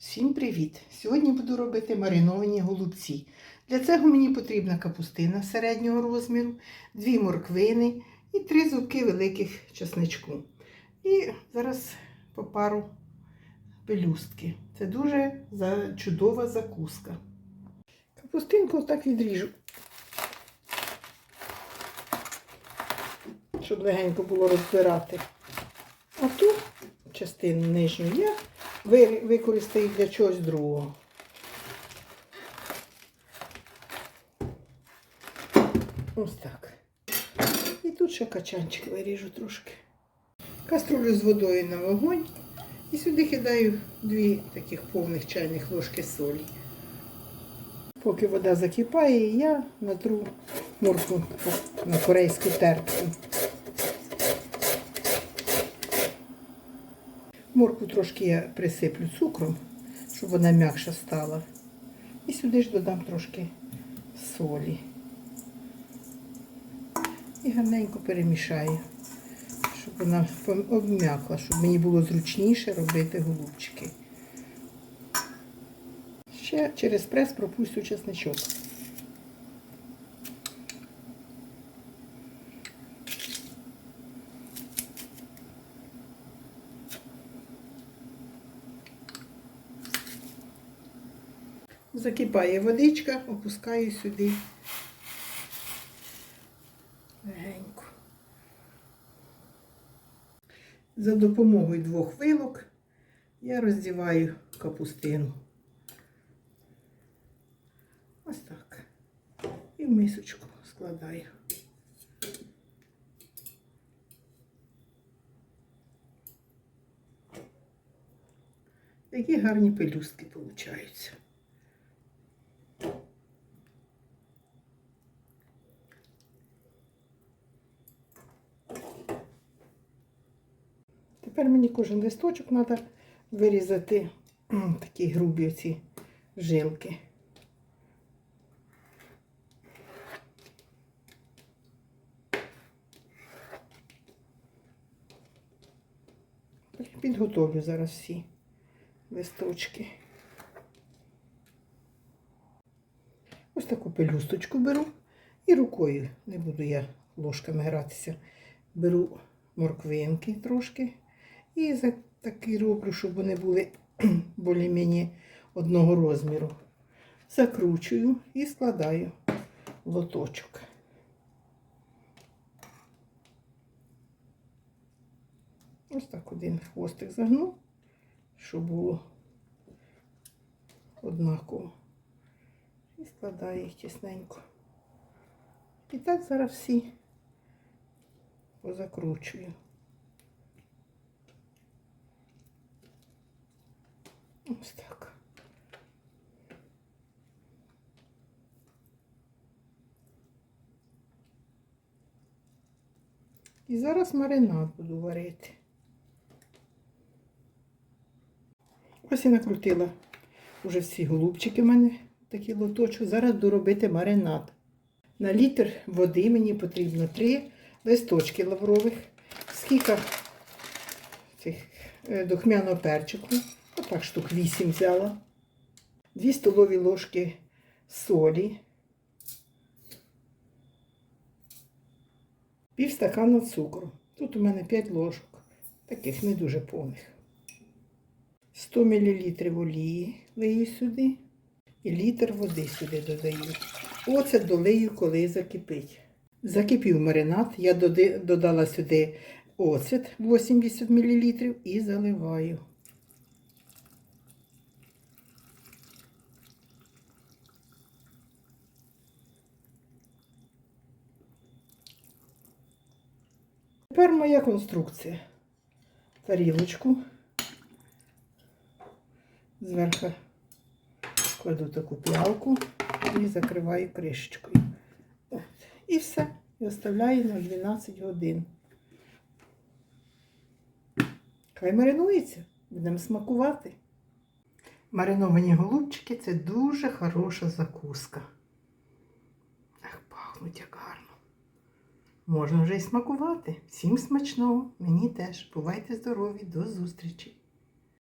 Всім привіт! Сьогодні буду робити мариновані голубці. Для цього мені потрібна капустина середнього розміру, дві морквини і три зубки великих чесничку. І зараз по пару пелюстки. Це дуже чудова закуска. Капустинку так відріжу, щоб легенько було розбирати. А ту частину нижню я ви- використаю для чогось другого. Ось так. І тут ще качанчик виріжу трошки. Каструлю з водою на вогонь. І сюди кидаю дві таких повних чайних ложки солі. Поки вода закипає, я натру морку на корейську терку. Морку трошки я присиплю цукром, щоб вона м'якша стала. І сюди ж додам трошки солі. І гарненько перемішаю, щоб вона обм'якла, щоб мені було зручніше робити голубчики. Ще через прес пропустю чесничок. Закипає водичка, опускаю сюди легенько. За допомогою двох вилок я роздіваю капустину. Ось так. І в мисочку складаю. Такі гарні пелюстки получаються. Тепер мені кожен листочок треба вирізати такі грубі оці жилки. Підготовлю зараз всі листочки. Ось таку пелюсточку беру і рукою, не буду я ложками гратися, беру морквинки трошки і такі роблю, щоб вони були більш-менш одного розміру. Закручую і складаю лоточок. Ось так один хвостик загну, щоб було однаково. І складаю їх тісненько. І так зараз всі позакручую. Ось так. І зараз маринад буду варити. Ось і накрутила вже всі голубчики в мене такі лоточок. Зараз буду робити маринад. На літр води мені потрібно 3 листочки лаврових, скільки цих е, духмяного перчику. Отак штук 8 взяла. 2 столові ложки солі. Пів стакана цукру. Тут у мене 5 ложок, таких не дуже повних. 100 мл олії лию сюди і літр води сюди додаю. Оце долию, коли закипить. Закипів маринад, я додала сюди оцет 80 мл і заливаю. Тепер моя конструкція. Тарілочку. Зверху кладу таку п'ялку і закриваю кришечкою. І все. І оставляю на 12 годин. Хай маринується, будемо смакувати. Мариновані голубчики це дуже хороша закуска. Ах, пахнуть як гарно. Можна вже й смакувати. Всім смачного, мені теж. Бувайте здорові, до зустрічі!